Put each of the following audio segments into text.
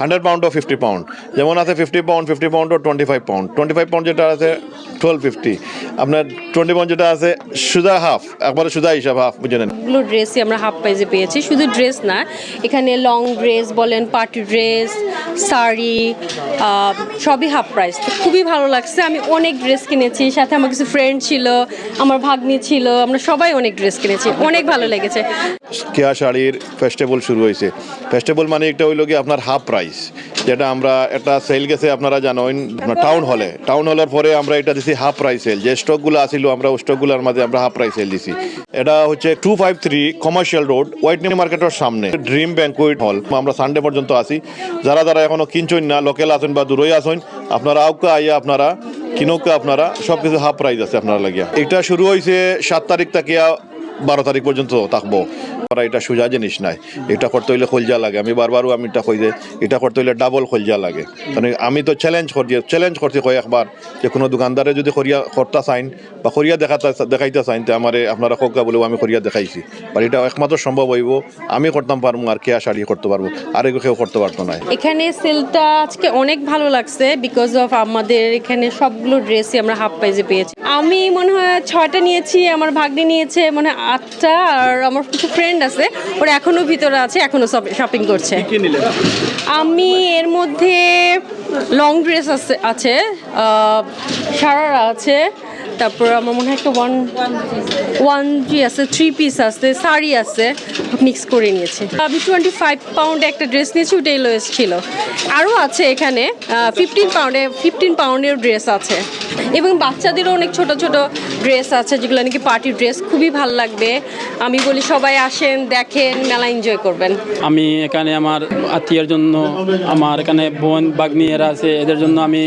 Hundred pound ও fifty pound যেমন আছে ফিফটি পাউন্ড ফিফটি পাউন্ড ও twenty five pound twenty five pound যেটা আছে টুয়েলভ ফিফটি আপনার টোয়েন্টি পাউন্ড যেটা আছে সুদা হাফ একবারে সুদা হিসাব হাফ বুঝে নেন। এগুলো ড্রেসই আমরা হাফ প্রাইজে পেয়েছি। শুধু ড্রেস না এখানে লং ড্রেস বলেন পার্টি ড্রেস শাড়ি সবই হাফ প্রাইস তো খুবই ভালো লাগছে। আমি অনেক ড্রেস কিনেছি। সাথে আমার কিছু ফ্রেন্ড ছিল আমার ভাগ্নি ছিল আমরা সবাই অনেক ড্রেস কিনেছি। অনেক ভালো লেগেছে। কেয়া শাড়ির ফেস্টিভ্যাল শুরু হয়েছে। ফেস্টিভ্যাল মানে একটা হইল কি আপনার হাফ প্রাইস যেটা আমরা একটা সেল গেছে, আপনারা জানেন টাউন হলে টাউন হলের পরে আমরা এটা দিছি হাফ প্রাইস সেল যে স্টকগুলো আসিল, আমরা ওই স্টকগুলোর মাঝে আমরা হাফ প্রাইস সেল দিছি। এটা হচ্ছে two five three commercial road Whitney মার্কেটের সামনে ড্রিম ব্যাঙ্কুইট হল আমরা সানডে পর্যন্ত আসি যারা যারা এখনও কিনছেন না লোকাল আসেন বা দূরই আসেন আপনারা আউকা আইয়া আপনারা, কিনুকা আপনারা সব কিছু হাফ প্রাইস আছে আপনারা লাগিয়া। এটা শুরু হয়েছে সাত তারিখ তাকিয়া বারো তারিখ পর্যন্ত থাকব। আমরা এটা সোজা জিনিস নাই। এটা করতে হইলে খলজা লাগে। আমি বারবারও আমি এটা কই যে, এটা করতে হইলে ডাবল খলজা লাগে। কারণ আমি তো চ্যালেঞ্জ করছি চ্যালেঞ্জ করছি কই একবার যে কোনো দোকানদারে যদি খরিয়া করতে চাইন বা খরিয়া দেখাতে, দেখাইতে চাইন তো আমারে আপনারা খোকা বলেও আমি খরিয়া দেখাইছি। আর এটা একমাত্র সম্ভব হইব, আমি করতাম পারব আর কে শাড়ি করতে পারব, আর কেউ করতে পারতো না। এখানে সেলটা আজকে অনেক ভালো লাগছে বিকজ অফ আমাদের এখানে সবগুলো ড্রেসই আমরা হাফ প্রাইজে পেয়েছি। আমি মনে হয় ছয়টা নিয়েছি, আমার ভাগ্নি নিয়েছে মনে হয় আটটা, আর আমার কিছু ফ্রেন্ড আছে ওরা এখনও ভিতরে আছে এখনও শপিং করছে। আমি এর মধ্যে লং ড্রেস আছে আছে সারারা আছে তারপর আমার মনে হয় একটা ওয়ান ওয়ান জি আছে থ্রি পিস আছে শাড়ি আছে মিক্স করে নিয়েছি। আমি টোয়েন্টি ফাইভ পাউন্ডে একটা ড্রেস নিয়েছি ওটাই লোয়েস্ট ছিল আরও আছে এখানে ফিফটিন পাউন্ডে ফিফটিন পাউন্ডের ড্রেস আছে। এবং বাচ্চাদেরও অনেক ছোট ছোট ড্রেস আছে, যেগুলো নাকি পার্টি ড্রেস, খুবই ভালো লাগবে। আমি বলি, সবাই আসেন, দেখেন, মেলা এনজয় করবেন। আমি এখানে আমার আত্মীয়ের জন্য, আমার এখানে বোন বাগ্নি এরা আছে, এদের জন্য আমি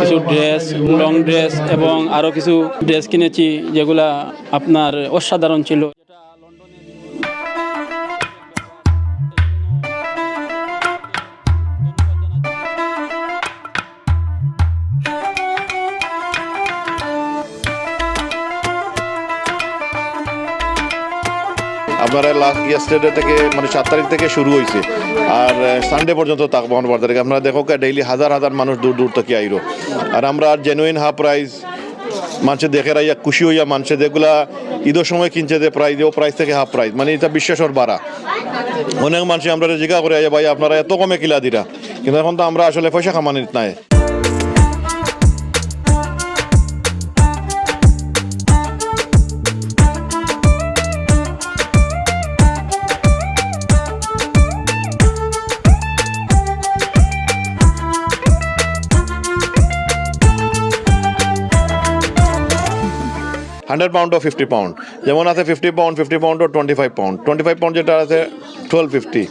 কিছু ড্রেস, লং ড্রেস এবং আরও কিছু ড্রেস কিনেছি, যেগুলা আপনার অসাধারণ ছিল। আপনারা লাস্ট ইয়েস্টারডে থেকে মানে সাত তারিখ থেকে শুরু হয়েছে আর সানডে পর্যন্ত থাকব আমার বার তারিখ আপনারা দেখো ডেইলি হাজার হাজার মানুষ দূর দূর থেকে আইরো। আর আমরা জেনুইন হাফ প্রাইস মানুষে দেখে রাইয়া খুশি হইয়া মানুষে যেগুলা ঈদের সময় কিনছে যে প্রাইজ ও প্রাইস থেকে হাফ প্রাইস মানে এটা বিশ্বাসর বাড়া। অনেক মানুষ আমরা জিজ্ঞাসা করে ভাই, আপনারা এত কমে কিলা দিরা? কিন্তু এখন তো আমরা আসলে পয়সা কামানিত নাই। হান্ড্রেড পাউন্ড ও ফিফটি পাউন্ড যেমন আছে ফিফটি পাউন্ড ফিফটি পাউন্ড ও twenty five pound twenty five pound যেটা আছে টুয়েলভ ফিফটি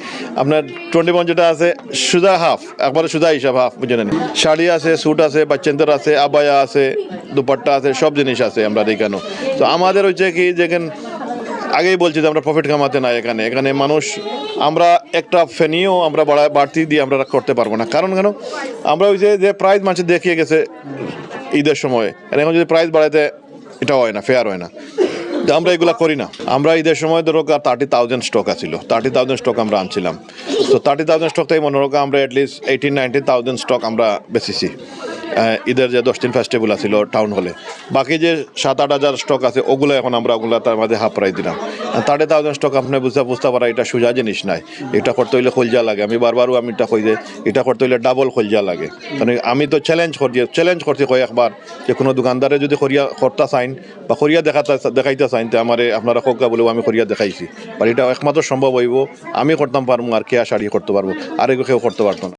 আপনার টোয়েন্টি পাউন্ড যেটা আছে সুদা হাফ একবারে সুদা হিসাব হাফ বুঝে নেন। শাড়ি আছে স্যুট আছে বাচ্চেন্দ্র আছে, আবায়া আছে, দুপাট্টা আছে, সব জিনিস আছে আমরা দেখানো তো আমাদের হচ্ছে কি যেখানে আগেই বলছি যে আমরা প্রফিট কামাতে নাই এখানে। এখানে মানুষ, আমরা একটা ফেনিও আমরা বাড়া, বাড়তি দিয়ে আমরা করতে পারব না। কারণ কেন? আমরা ওই যে প্রাইস মানুষ দেখিয়ে গেছে ঈদের সময়। এখন যদি প্রাইজ বাড়াইতে এটা হয় না ফেয়ার হয় না। আমরা এগুলা করি না। আমরা ঈদের সময় ধরো থার্টি থাউজেন্ড স্টক আছিল। থার্টি থাউজেন্ড স্টক আমরা আনছিলাম। তো থার্টি থাউজেন্ড স্টক থেকে মনে রাখো আমরা at least eighteen nineteen thousand stock আমরা বেচেছি। ঈদের যে দশ দিন ফেস্টিভ্যাল আছিল টাউন হলে বাকি যে সাত আট হাজার স্টক আছে, ওগুলো এখন আমরা ওগুলো তার মাঝে হাফ দিলাম। থার্টি থাউজেন্ড স্টক আপনি বুঝতে বুঝতে পারা এটা সোজা জিনিস নাই। এটা করতে হইলে খলজা লাগে। আমি বারবারও আমি এটা কই যে, এটা করতে হইলে ডাবল খলজা লাগে। কারণ আমি তো চ্যালেঞ্জ করছি চ্যালেঞ্জ করছি কই একবার যে কোনো দোকানদারে যদি খরিয়া করতে চাইন বা খরিয়া দেখাতে, দেখাইতে চাইন তো আমারে আপনারা খোকা বলেও আমি খরিয়া দেখাইছি। আর এটা একমাত্র সম্ভব হইব, আমি করতাম পারব আর কে শাড়ি করতে পারব, আর কেউ করতে পারতো না।